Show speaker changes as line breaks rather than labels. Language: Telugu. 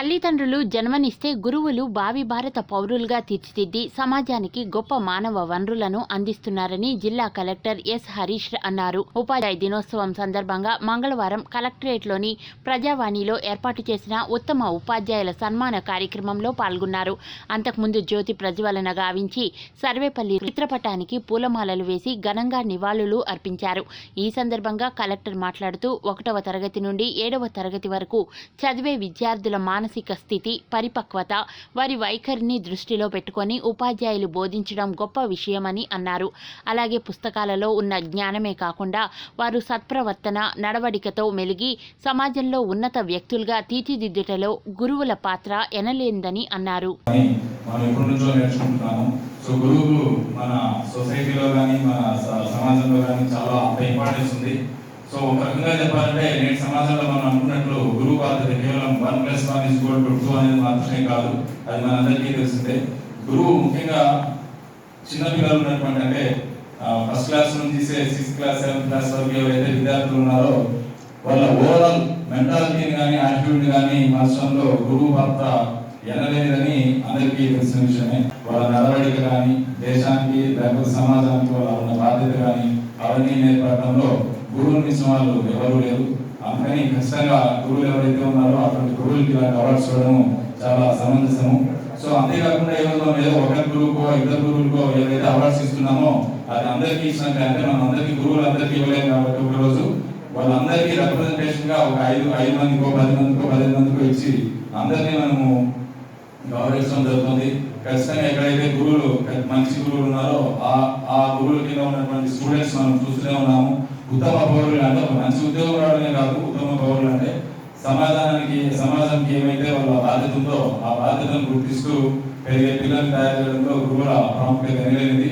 తల్లిదండ్రులు జన్మనిస్తే గురువులు భావి భారత పౌరులుగా తీర్చిదిద్ది సమాజానికి గొప్ప మానవ వనరులను అందిస్తున్నారని జిల్లా కలెక్టర్ ఎస్ హరీష్ అన్నారు. ఉపాధ్యాయ దినోత్సవం సందర్భంగా మంగళవారం కలెక్టరేట్లోని ప్రజావాణిలో ఏర్పాటు చేసిన ఉత్తమ ఉపాధ్యాయుల సన్మాన కార్యక్రమంలో పాల్గొన్నారు. అంతకుముందు జ్యోతి ప్రజ్వలన గావించి సర్వేపల్లి చిత్రపటానికి పూలమాలలు వేసి ఘనంగా నివాళులు అర్పించారు. ఈ సందర్భంగా కలెక్టర్ మాట్లాడుతూ ఒకటవ తరగతి నుండి ఏడవ తరగతి వరకు చదివే విద్యార్థుల మానసిక స్థితి పరిపక్వత వారి వైఖరిని దృష్టిలో పెట్టుకొని ఉపాధ్యాయులు బోధించడం గొప్ప విషయమని అన్నారు. అలాగే పుస్తకాలలో ఉన్న జ్ఞానమే కాకుండా వారు సత్ప్రవర్తన నడవడికతో మెలిగి సమాజంలో ఉన్నత వ్యక్తులుగా తీర్చిదిద్దుటలో గురువుల పాత్ర ఎనలేందని అన్నారు.
సో గురువులు మన సొసైటీలో కానీ మన సమాజంలో కానీ చాలా అంత ఇంపార్టెన్స్ ఉంది. సో ఒక రకంగా చెప్పాలంటే నేటి సమాజంలో మనం అనుకున్నట్లు గురువు బాధ్యత కేవలం one plus one is equal to two అనేది మాత్రమే కాదు అది మనందరికీ తెలిసిందే గురువు ముఖ్యంగా చిన్న పిల్లలు ఉన్నటువంటి అంటే ఫస్ట్ క్లాస్ నుంచి సిక్స్త్ క్లాస్ సెవెంత్ క్లాస్ వరకు ఎవరైతే విద్యార్థులు ఉన్నారో వాళ్ళ ఓవరాల్ మెంటాలిటీని కానీ యాటిట్యూడ్ కానీ మార్చడంలో గురువు పాత్ర ఎనలేదని అందరికీ తెలిసిన విషయమే. వాళ్ళ నడవడిక కానీ దేశానికి లేకపోతే సమాజానికి వాళ్ళ ఉన్న బాధ్యత కానీ అవన్నీ నేర్పడంలో గురువులు మించిన వాళ్ళు ఎవరు లేరు. అందుకని ఖచ్చితంగా గురువులు ఎవరైతే ఉన్నారో అటువంటి గురువులకి ఇలాంటి అవార్డ్స్ ఇవ్వడం చాలా సమంజసము. సో అంతేకాకుండా ఈరోజు మనం ఏదో ఒక గురువుకో ఇద్దరు గురువులకో ఏదైతే అవార్డ్స్ ఇస్తున్నామో అది అందరికీ ఇచ్చినట్టు. అంటే మనం అందరికీ గురువులు అందరికీ ఇవ్వలేము కాబట్టి ఒక రోజు వాళ్ళందరికీ రిప్రజెంటేషన్గా ఒక ఐదు ఐదు మందికో పది మందికో పదిహేను మందికో ఇచ్చి అందరినీ మనము గౌరవించడం జరుగుతుంది. ఖచ్చితంగా ఎక్కడైతే గురువులు మంచి గురువులు ఉన్నారో ఆ ఆ గురువుల కింద ఉన్నటువంటి స్టూడెంట్స్ మనం చూస్తూనే ఉన్నాము. ఉత్తమ పౌరులు అంటే ఒక మంచి ఉద్యోగం రావడమే కాదు ఉత్తమ పౌరులు అంటే సమాజానికి సమాజానికి ఏమైతే వాళ్ళ బాధ్యత ఉందో ఆ బాధ్యతను గుర్తిస్తూ పెరిగే పిల్లల్ని తయారు చేయడంలో గురువుల ప్రాముఖ్యత ఎనలేనిది